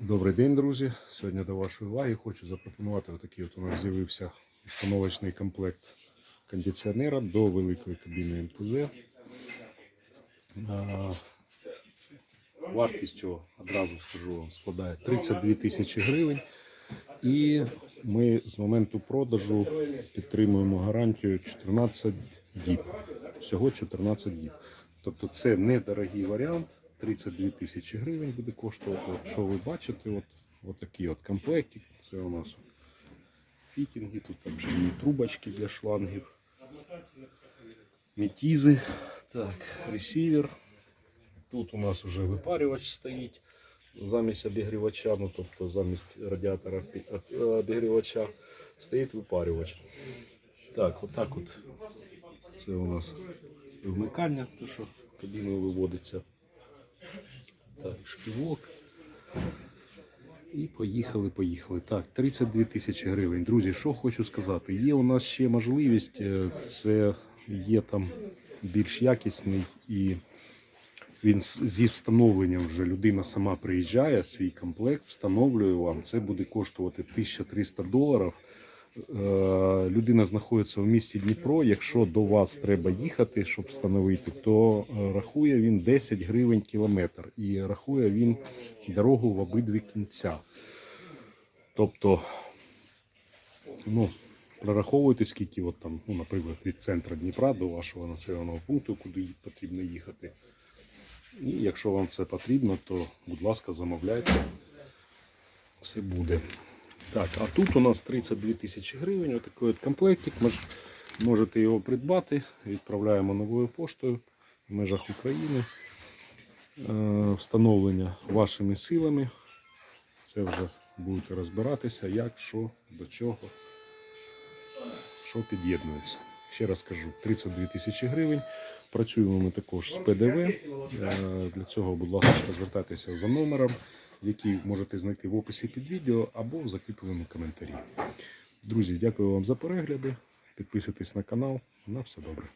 Добрий день, друзі. Сьогодні до вашої уваги хочу запропонувати отакий от у нас з'явився установочний комплект кондиціонера до великої кабіни МТЗ. А, Вартість його, одразу скажу вам, складає 32 тисячі гривень. І ми з моменту продажу підтримуємо гарантію 14 діб. Всього 14 діб. Тобто це недорогий варіант. 32 тисячі гривень буде коштувати. От, що ви бачите, от, от такі от комплекти. Це у нас фітінги, тут там є трубочки для шлангів, метізи, так, ресівер. Тут у нас вже випарювач стоїть замість обігрівача, ну тобто замість радіатора е, обігрівача стоїть випарювач. Так, отак от. Це у нас вмикання, те, що кабіною виводиться. Шківок. І поїхали, поїхали. Так, 32 тисячі гривень. Друзі, що хочу сказати. Є у нас ще можливість, е, це є там більш якісний і він зі встановленням вже людина сама приїжджає, свій комплект встановлює вам. Це буде коштувати 1300 доларів. Е, Людина знаходиться в місті Дніпро. Якщо до вас треба їхати, щоб встановити, то е, рахує він 10 гривень кілометр і рахує він дорогу в обидві кінця. Тобто, ну, прораховуйте, скільки, от там, ну, наприклад, від центру Дніпра до вашого населеного пункту, куди потрібно їхати. І якщо вам це потрібно, то, будь ласка, замовляйте. Все буде. Так, а тут у нас 32 тисячі гривень. Отакий от комплектик. Мож- Можете його придбати. Відправляємо новою поштою в межах України. Е, Встановлення вашими силами. Це вже будете розбиратися, як, що, до чого, що під'єднується. Ще раз кажу, 32 тисячі гривень. Працюємо ми також з ПДВ. Е, Для цього, будь ласка, звертайтеся за номером, який можете знайти в описі під відео або в закріпленому коментарі. Друзі, дякую вам за перегляди. Підписуйтесь на канал. На все добре.